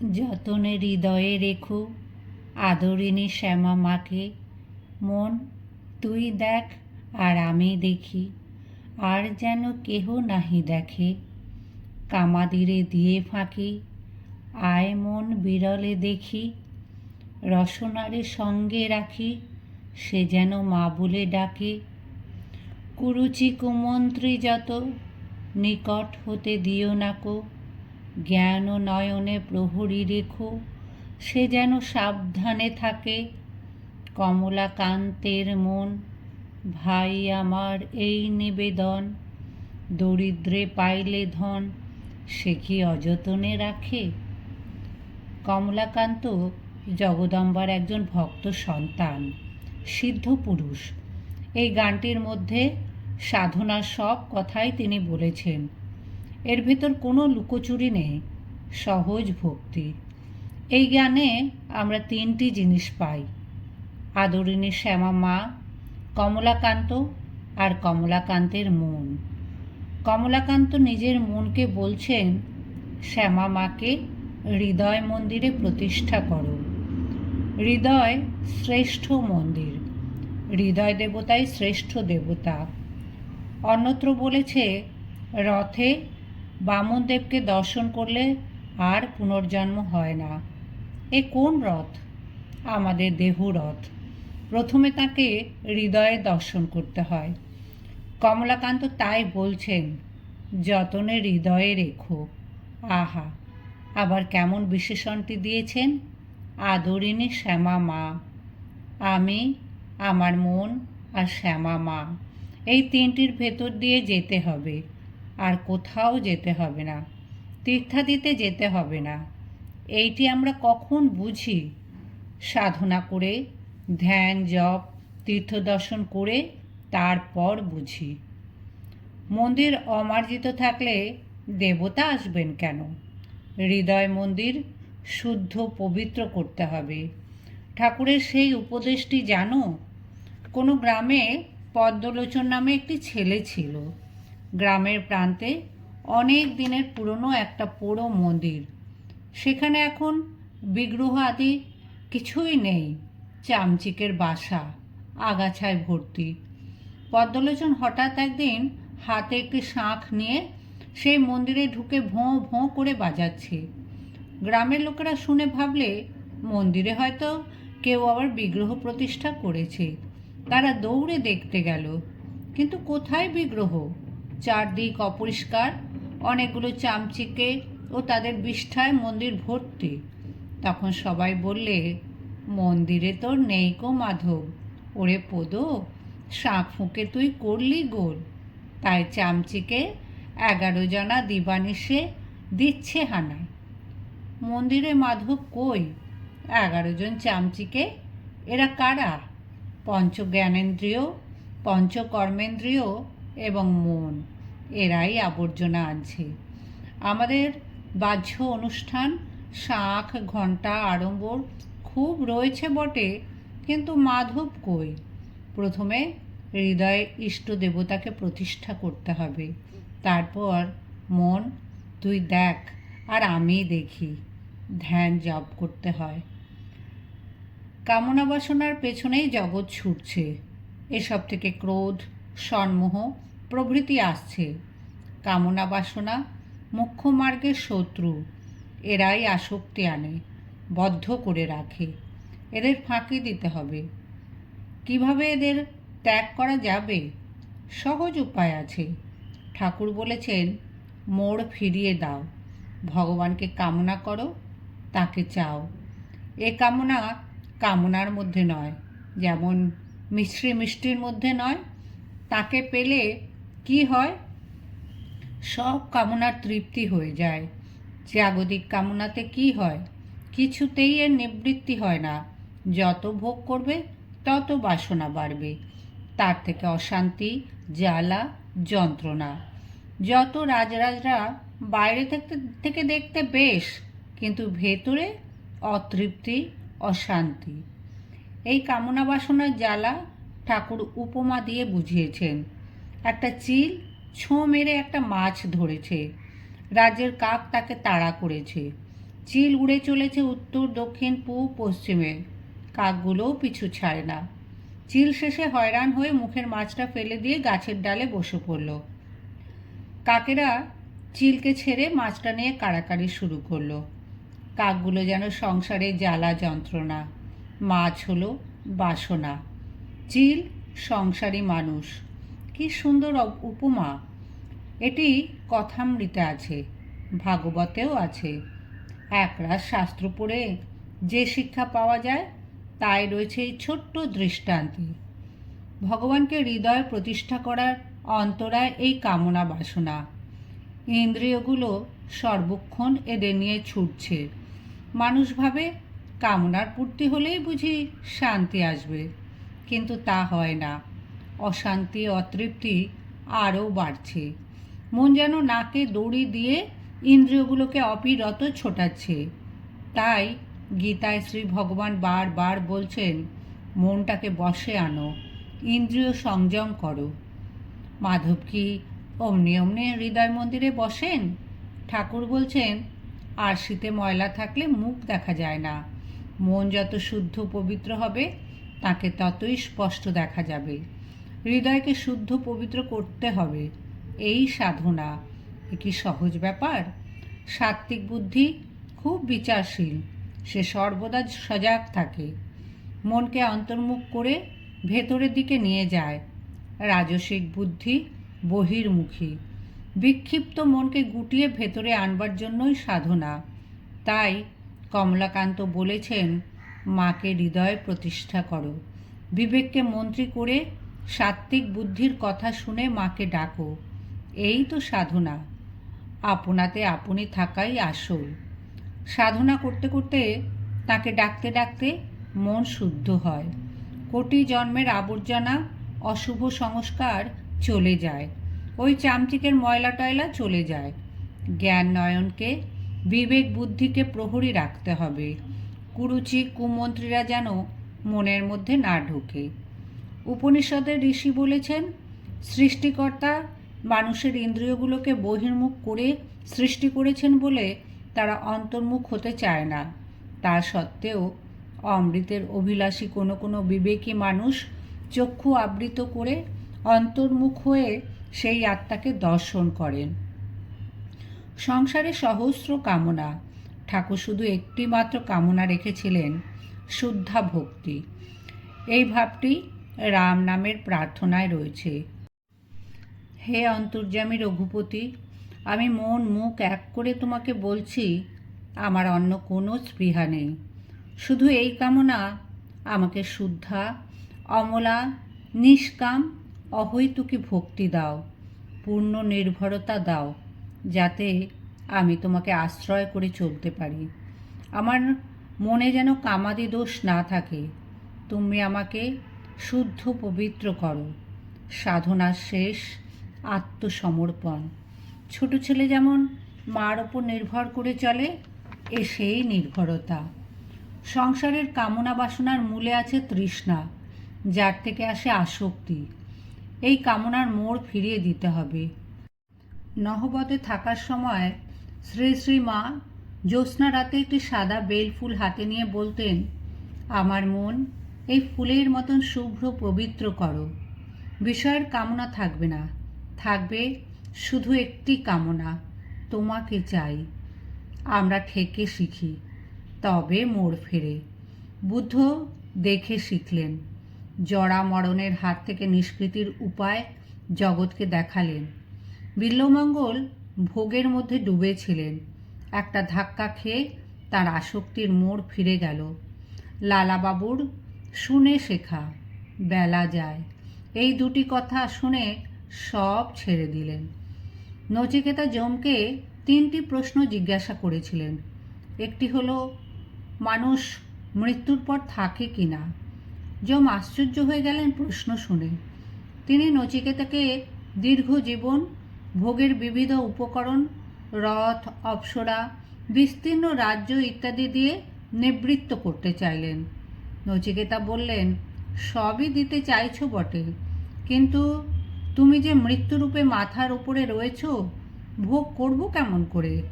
যতনে হৃদয়ে রেখো আদরিনী শ্যামা মাকে, মন তুই দেখ আর আমি দেখি, আর যেন কেহ নাহি দেখে। কামাদিরে দিয়ে ফাঁকি, আয় মন বিরলে দেখি, রসনারে সঙ্গে রাখি, সে যেন মা বলে ডাকে। কুরুচি কুমন্ত্রী যত, নিকট হতে দিও নাকো জ্ঞান ও নয়নে প্রহরী রেখো। সে যেন সাবধানে থাকে। কমলাকান্তের মন, ভাই আমার এই নিবেদন। দরিদ্রে পাইলে ধন, সে কি অযতনে রাখে? কমলাকান্ত জগদম্বার একজন ভক্ত সন্তান, সিদ্ধ পুরুষ। এই গানটির মধ্যে সাধনার সব কথাই তিনি বলেছেন। এর ভেতর কোনো লুকোচুরি নেই, সহজ ভক্তি। এই জ্ঞানে আমরা তিনটি জিনিস পাই। আদরিনী শ্যামা মা, কমলাকান্ত আর কমলাকান্তের মন। কমলাকান্ত নিজের মনকে বলছেন, শ্যামা মাকে হৃদয় মন্দিরে প্রতিষ্ঠা করো। হৃদয় শ্রেষ্ঠ মন্দির, হৃদয় দেবতাই শ্রেষ্ঠ দেবতা। অন্যত্র বলেছে, রথে বামনদেবকে দর্শন করলে আর পুনর্জন্ম হয় না। এ কোন রথ? আমাদের দেহ রথ। প্রথমে তাকে হৃদয়ে দর্শন করতে হয়। কমলাকান্ত তাই বলছেন, যতনে হৃদয়ে রেখো। আহা, আবার কেমন বিশেষণটি দিয়েছেন? আদরিনী শ্যামা মা, আমি, আমার মন আর শ্যামা মা। এই তিনটির ভেতর দিয়ে যেতে হবে। আর কোথাও যেতে হবে না, তীর্থাদিতে যেতে হবে না। এইটি আমরা কখন বুঝি? সাধনা করে, ধ্যান, জপ তীর্থ দর্শন করে তারপর বুঝি। মন্দির অমার্জিত থাকলে দেবতা আসবেন কেন? হৃদয় মন্দির শুদ্ধ পবিত্র করতে হবে। ঠাকুরের সেই উপদেশটি জানো? কোনো গ্রামে পদ্মলোচন নামে একটি ছেলে ছিল। গ্রামের প্রান্তে অনেক দিনের পুরনো একটা পোড়ো মন্দির। সেখানে এখন বিগ্রহ আদি কিছুই নেই। চামচিকের বাসা, আগাছায় ভর্তি। পদ্মলোচন হঠাৎ একদিন হাতে একটি শাঁখ নিয়ে সেই মন্দিরে ঢুকে ভোঁ ভোঁ করে বাজাচ্ছে। গ্রামের লোকেরা শুনে ভাবলে, মন্দিরে হয়তো কেউ আবার বিগ্রহ প্রতিষ্ঠা করেছে। তারা দৌড়ে দেখতে গেল, কিন্তু কোথায় বিগ্রহ? চারদিক অপরিষ্কার, অনেকগুলো চামচিকে ও তাদের বিষ্ঠায় মন্দির ভর্তি। তখন সবাই বললে, মন্দিরে তোর নেই গো মাধব, ওরে পোদো, শাঁখ ফুঁকে তুই করলি গোল। তাই চামচিকে এগারো জনা দিবানিশে দিচ্ছে হানা মন্দিরে মাধব কই? এগারো জন চামচিকে? এরা কারা? পঞ্চ জ্ঞানেন্দ্রিয় পঞ্চকর্মেন্দ্রিয় এবং মন। এরাই আবর্জনা আনছে। আমাদের বাহ্য অনুষ্ঠান শাঁখ ঘণ্টা, আড়ম্বর খুব রয়েছে বটে, কিন্তু মাধব কই? প্রথমে হৃদয়ে ইষ্ট দেবতাকে প্রতিষ্ঠা করতে হবে। তারপর মন, তুই দেখ আর আমি দেখি। ধ্যান জপ করতে হয়। কামনা বাসনার পেছনেই জগৎ ছুটছে। এসব থেকে ক্রোধ, সন্মোহ প্রভৃতি আসছে। কামনা বাসনা মুখ্য মার্গের শত্রু, এরাই আসক্তি আনে, বদ্ধ করে রাখে। এদের ফাঁকি দিতে হবে। কীভাবে এদের ত্যাগ করা যাবে? সহজ উপায় আছে। ঠাকুর বলেছেন, মোড় ফিরিয়ে দাও। ভগবানকে কামনা করো, তাকে চাও। এ কামনা কামনার মধ্যে নয়, যেমন মিশ্রি মিষ্টির মধ্যে নয়, তাকে পেলে কি হয়? সব কামনার তৃপ্তি হয়ে যায়। জাগতিক কামনাতে কি হয়? কিছুতেই এর নিবৃত্তি হয় না। যত ভোগ করবে, তত বাসনা বাড়বে। তার থেকে অশান্তি, জ্বালা, যন্ত্রণা। যত রাজরাজরা বাইরে থেকে থেকে দেখতে বেশ, কিন্তু ভেতরে অতৃপ্তি, অশান্তি। এই কামনা বাসনার জ্বালা ঠাকুর উপমা দিয়ে বুঝিয়েছেন। একটা চিল ছোঁ মেরে একটা মাছ ধরেছে। রাজ্যের কাক তাকে তাড়া করেছে। চিল উড়ে চলেছে উত্তর, দক্ষিণ, পূব, পশ্চিমে। কাকগুলোও পিছু ছাড়ে না। চিল শেষে হয়রান হয়ে মুখের মাছটা ফেলে দিয়ে গাছের ডালে বসে পড়ল। কাকেরা চিলকে ছেড়ে মাছটা নিয়ে কাড়াকাড়ি শুরু করল। কাকগুলো যেন সংসারে জ্বালা যন্ত্রণা, মাছ হলো বাসনা। চিল সংসারী মানুষ। কি সুন্দর উপমা। এটি কথামৃতে আছে, ভাগবতেও আছে। একরাশ শাস্ত্র পড়ে যে শিক্ষা পাওয়া যায়, তাই রয়েছে এই ছোট্ট দৃষ্টান্তে। ভগবানকে হৃদয়ে প্রতিষ্ঠা করার অন্তরায় এই কামনা বাসনা। ইন্দ্রিয়গুলো সর্বক্ষণ এদের নিয়ে ছুটছে। মানুষ ভাবে কামনার পূর্তি হলেই বুঝি শান্তি আসবে, কিন্তু তা হয় না। অশান্তি, অতৃপ্তি আরও বাড়ছে। মন যেন নাকে দড়ি দিয়ে ইন্দ্রিয়গুলোকে অবিরত ছোটাচ্ছে। তাই গীতায় শ্রী ভগবান বারবার বলছেন, মনটাকে বসে আনো, ইন্দ্রিয় সংযম করো। মাধব কি অমনি অমনি হৃদয় মন্দিরে বসেন? ঠাকুর বলছেন আর শীতে ময়লা থাকলে মুখ দেখা যায় না। মন যত শুদ্ধ পবিত্র হবে, তাকে ততই স্পষ্ট দেখা যাবে। হৃদয়কে শুদ্ধ পবিত্র করতে হবে। এই সাধনা কি সহজ ব্যাপার? সাত্ত্বিক বুদ্ধি খুব বিচারশীল, সে সর্বদা সজাগ থাকে। মনকে অন্তর্মুখ করে ভেতরের দিকে নিয়ে যায়। রাজসিক বুদ্ধি বহির্মুখী। বিক্ষিপ্ত মনকে গুটিয়ে ভেতরে আনবার জন্যই সাধনা। তাই কমলাকান্ত বলেছেন, মাকে হৃদয়ে প্রতিষ্ঠা করো। বিবেককে মন্ত্রী করে সাত্ত্বিক বুদ্ধির কথা শুনে মাকে ডাকো। এই তো সাধনা। আপনাতে আপনি থাকাই আসল। সাধনা করতে করতে তাকে ডাকতে ডাকতে মন শুদ্ধ হয়। কোটি জন্মের আবর্জনা, অশুভ সংস্কার চলে যায়। ওই চামচিকের ময়লা টয়লা চলে যায়। জ্ঞান নয়নকে, বিবেক বুদ্ধিকে প্রহরী রাখতে হবে। কুরুচি কুমন্ত্রীরা যেন মনের মধ্যে না ঢোকে। উপনিষদের ঋষি বলেছেন, সৃষ্টিকর্তা মানুষের ইন্দ্রিয়গুলোকে বহির্মুখ করে সৃষ্টি করেছেন বলে তারা অন্তর্মুখ হতে চায় না। তা সত্ত্বেও অমৃতের অভিলাষী কোনো কোনো বিবেকী মানুষ চক্ষু আবৃত করে অন্তর্মুখ হয়ে সেই আত্মাকে দর্শন করেন। সংসারে সহস্র কামনা। ঠাকুর শুধু একটি মাত্র কামনা রেখেছিলেন, শুদ্ধা ভক্তি। এই ভাবটি রাম নামের প্রার্থনায় রয়েছে। হে অন্তর্যামী রঘুপতি, আমি মন মুখ এক করে তোমাকে বলছি, আমার অন্য কোনো স্পৃহা নেই। শুধু এই কামনা, আমাকে শুদ্ধা, অমলা, নিষ্কাম, অহৈতুকি ভক্তি দাও, পূর্ণ নির্ভরতা দাও, যাতে আমি তোমাকে আশ্রয় করে চলতে পারি। আমার মনে যেন কামাদি দোষ না থাকে। তুমি আমাকে শুদ্ধ পবিত্র করো। সাধনার শেষ, আত্মসমর্পণ। ছোট ছেলে যেমন মার ওপর নির্ভর করে চলে, এ সেই নির্ভরতা। সংসারের কামনা বাসনার মূলে আছে তৃষ্ণা, যার থেকে আসে আসক্তি। এই কামনার মোড় ফিরিয়ে দিতে হবে। নহবতে থাকার সময় শ্রী শ্রী মা জ্যোৎস্না রাতে একটি সাদা বেল ফুল হাতে নিয়ে বলতেন, আমার মন এই ফুলের মতন শুভ্র পবিত্র করো। বিষয়ের কামনা থাকবে না। থাকবে শুধু একটি কামনা, তোমাকে চাই। আমরা ঠেকে শিখি, তবে মোড় ফেরে। বুদ্ধ দেখে শিখলেন। জরা মরণের হাত থেকে নিষ্কৃতির উপায় জগৎকে দেখালেন। বিল্লমঙ্গল ভোগের মধ্যে ডুবেছিলেন। একটা ধাক্কা খেয়ে তার আসক্তির মোড় ফিরে গেল। লালাবাবুর শুনে শেখা, বেলা যায়। এই দুটি কথা শুনে সব ছেড়ে দিলেন। নচিকেতা জমকে তিনটি প্রশ্ন জিজ্ঞাসা করেছিলেন। একটি হলো, মানুষ মৃত্যুর পর থাকে কি না? যম আশ্চর্য হয়ে গেলেন প্রশ্ন শুনে। তিনি নচিকেতাকে দীর্ঘ জীবন, ভোগের বিবিধ উপকরণ, রথ, অপ্সরা, বিস্তীর্ণ রাজ্য ইত্যাদি দিয়ে নিবৃত্ত করতে চাইলেন। নচিকেতা বললেন, সবই দিতে চাইছো বটে, কিন্তু তুমি যে মৃত্যুরূপে মাথার উপরে রয়েছ, ভোগ করব কেমন করে?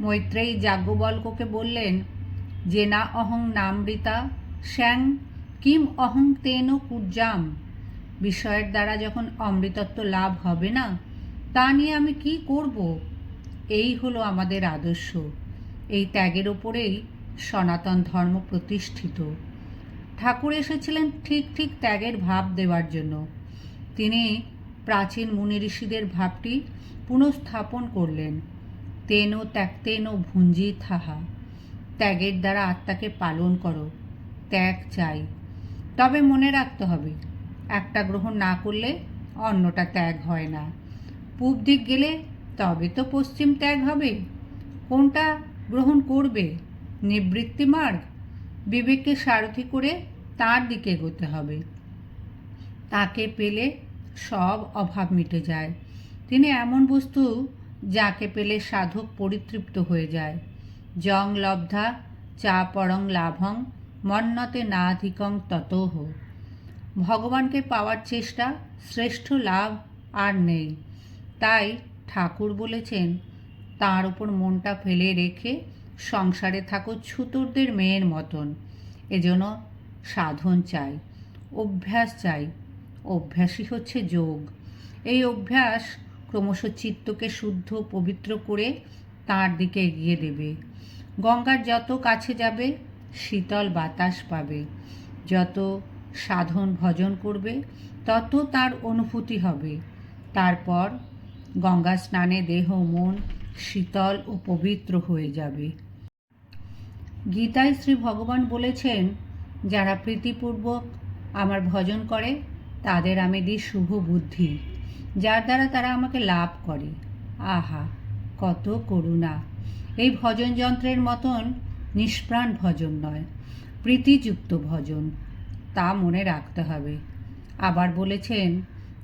মৈত্রেয়ী যাজ্ঞবল্ককে বললেন, যে না অহং নামৃতা শ্যাং কিম অহং তেন কুর্জাম বিষয়ের দ্বারা যখন অমৃতত্ব লাভ হবে না, তা নিয়ে আমি কি করব? এই হলো আমাদের আদর্শ। এই ত্যাগের ওপরেই সনাতন ধর্ম প্রতিষ্ঠিত। ঠাকুর এসেছিলেন ঠিক ঠিক ত্যাগের ভাব দেওয়ার জন্য। তিনি প্রাচীন মুনি ঋষিদের ভাবটি পুনঃস্থাপন করলেন। তেন ত্যাগতেন ভুঞ্জি থাহা। ত্যাগের দ্বারা আত্মাকে পালন করো। ত্যাগ চাই। তবে মনে রাখতে হবে, একটা গ্রহণ না করলে অন্যটা ত্যাগ হয় না। পূব দিক গেলে তবে তো পশ্চিম ত্যাগ হবে। কোনটা গ্রহণ করবে? নিবৃত্তি মার্গ? বিবেককে সারথি করে তার দিকে এগোতে হবে। তাকে পেলে সব অভাব মিটে যায়। তিনি এমন বস্তু যাকে পেলে সাধক পরিতৃপ্ত হয়ে যায়। জং লব্ধা, চা পরং লাভং, মন্নতে নাধিকং ততহ। ভগবানকে পাওয়ার চেষ্টা শ্রেষ্ঠ লাভ আর নেই। তাই ঠাকুর বলেছেন, তার উপর মনটা ফেলে রেখে সংসারে থাকো ছুতুরদের মেয়ের মতন। এজন্য সাধন চাই, অভ্যাস চাই, অভ্যাসই হচ্ছে যোগ। এই অভ্যাস ক্রমশ চিত্তকে শুদ্ধ, পবিত্র করে তার দিকে এগিয়ে দেবে। গঙ্গার যত কাছে যাবে, শীতল বাতাস পাবে। যত সাধন ভজন করবে, তত তার অনুভূতি হবে। তারপর গঙ্গা স্নানে দেহ, মন শীতল ও পবিত্র হয়ে যাবে। গীতায় শ্রী ভগবান বলেছেন, যারা প্রীতিপূর্বক আমার ভজন করে, তাদের আমি দিই শুভ বুদ্ধি। যার দ্বারা তারা আমাকে লাভ করে। আহা, কত করুণা। এই ভজন যন্ত্রের মতন নিষ্প্রাণ ভজন নয়, প্রীতিযুক্ত ভজন, তা মনে রাখতে হবে। আবার বলেছেন,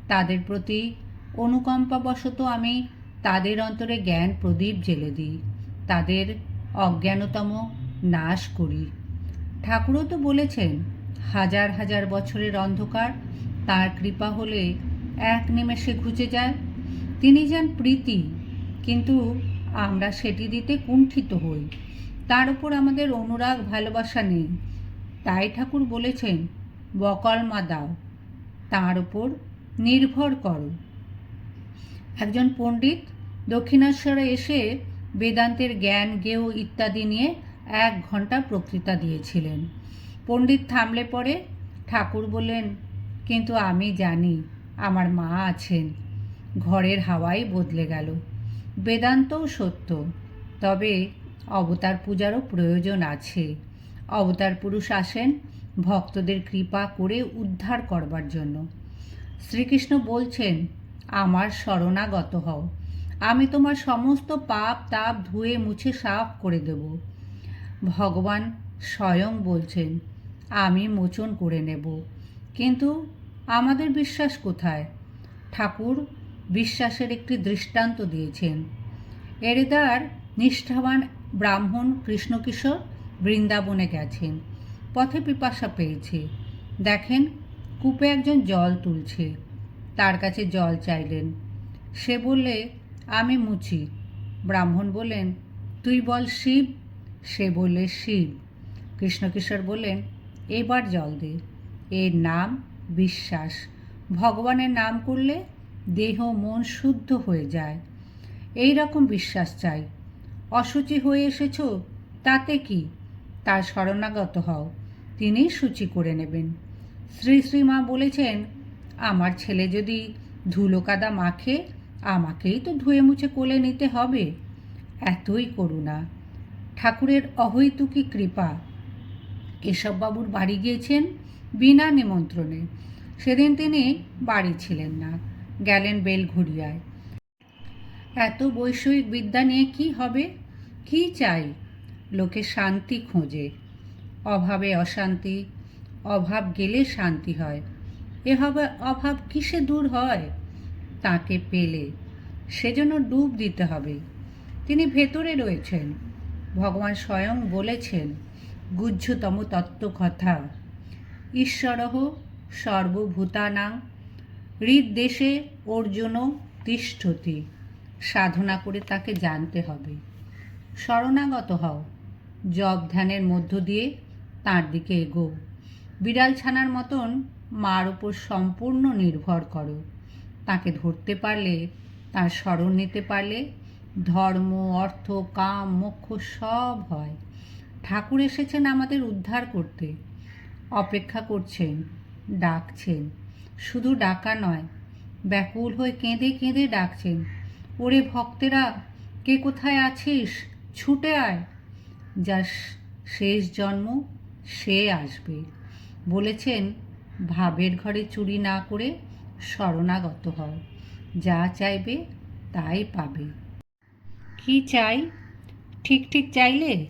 তাদের প্রতি অনুকম্পাবশত আমি তাদের অন্তরে জ্ঞান প্রদীপ জেলে দিই। তাদের অজ্ঞানতম নাশ করি। ঠাকুরও তো বলেছেন, হাজার হাজার বছরের অন্ধকার, তার কৃপা হলে এক নিমেষে ঘুচে যায়। তিনি যান প্রীতি, কিন্তু আমরা সেটি দিতে কুণ্ঠিত হই। তার উপর আমাদের অনুরাগ, ভালোবাসা নেই। তাই ঠাকুর বলেছেন বকলমা দাও, তার উপর নির্ভর করো। একজন পণ্ডিত দক্ষিণেশ্বরে এসে বেদান্তের জ্ঞান গেয় ইত্যাদি নিয়ে এক ঘণ্টা বক্তৃতা দিয়েছিলেন। পণ্ডিত থামলে পরে ঠাকুর বললেন, কিন্তু আমি জানি আমার মা আছেন। ঘরের হাওয়াই বদলে গেল। বেদান্তও সত্য। তবে অবতার পূজারও প্রয়োজন আছে। অবতার পুরুষ আসেন ভক্তদের কৃপা করে উদ্ধার করবার জন্য। শ্রীকৃষ্ণ বলছেন, আমার শরণাগত হও। আমি তোমার সমস্ত পাপ, তাপ ধুয়ে মুছে সাফ করে দেব। ভগবান স্বয়ং বলছেন, আমি মোচন করে নেব। কিন্তু আমাদের বিশ্বাস কোথায়? ঠাকুর বিশ্বাসের একটি দৃষ্টান্ত দিয়েছেন। এরেদার নিষ্ঠাবান ব্রাহ্মণ কৃষ্ণকিশোর বৃন্দাবনে গেছেন। পথে পিপাসা পেয়েছে। দেখেন, কূপে একজন জল তুলছে। তার কাছে জল চাইলেন। সে বললে, আমি মুচি ব্রাহ্মণ বললেন, তুই বল শিব সে বললে, শিব। কৃষ্ণকিশোর বললেন, এবার জল দে। এর নাম বিশ্বাস। ভগবানের নাম করলে দেহ মন শুদ্ধ হয়ে যায়। এই রকম বিশ্বাস চাই। অসুচি হয়ে এসেছ, তাতে কি? তার শরণাগত হও। তিনি সূচি করে নেবেন। শ্রী শ্রীমা বলেছেন, আমার ছেলে যদি ধুলো কাদা মাখে, আমাকেই তো ধুয়ে মুছে কোলে নিতে হবে। এতই করুণা। ঠাকুরের অহৈতুকী কৃপা। কেশববাবুর বাড়ি গিয়েছেন বিনা নিমন্ত্রণে। সেদিন তিনি বাড়ি ছিলেন না, গেলেন বেলঘড়িয়ায়। এত বৈষয়িক বিদ্যা নিয়ে কি হবে? কি চাই? লোকে শান্তি খোঁজে। অভাবে অশান্তি, অভাব গেলে শান্তি হয়। এ হবে অভাব কিসে দূর হয়? তাকে পেলে সেজন্য ডুব দিতে হবে। তিনি ভেতরে রয়েছেন। ভগবান স্বয়ং বলেছেন, গুহ্যতম তত্ত্ব কথা ঈশ্বরহ সর্বভূতানাং, হৃদদেশে অর্জুন তিষ্ঠতি। সাধনা করে তাকে জানতে হবে। শরণাগত হও। জব ধ্যানের মধ্য দিয়ে তার দিকে এগো। বিড়াল ছানার মতন মার ওপর সম্পূর্ণ নির্ভর করো। তাকে ধরতে পারলে, তার স্মরণ নিতে পারলে ধর্ম, অর্থ, কাম, মোক্ষ সব হয়। ঠাকুর এসেছেন আমাদের উদ্ধার করতে। অপেক্ষা করছেন, ডাকছেন। শুধু ডাকা নয়, ব্যাকুল হয়ে কেঁদে কেঁদে ডাকছেন। ওরে ভক্তেরা, কে কোথায় আছিস? ছুটে আয়। যার শেষ জন্ম, সে আসবে। বলেছেন, ভাবের ঘরে চুরি না করে শরণাগত হও। যা চাইবে, তাই পাবে। কি চাই? ঠিক ঠিক চাইলে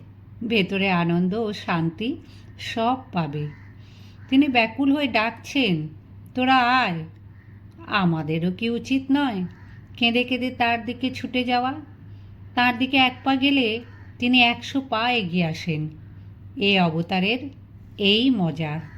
ভেতরে আনন্দ ও শান্তি সব পাবে। তিনি ব্যাকুল হয়ে ডাকছেন, তোরা আয়। আমাদেরও কি উচিত নয় কেঁদে কেঁদে তার দিকে ছুটে যাওয়া? তার দিকে এক পা গেলে তিনি একশো পা এগিয়ে আসেন। এ অবতারের এই মজা।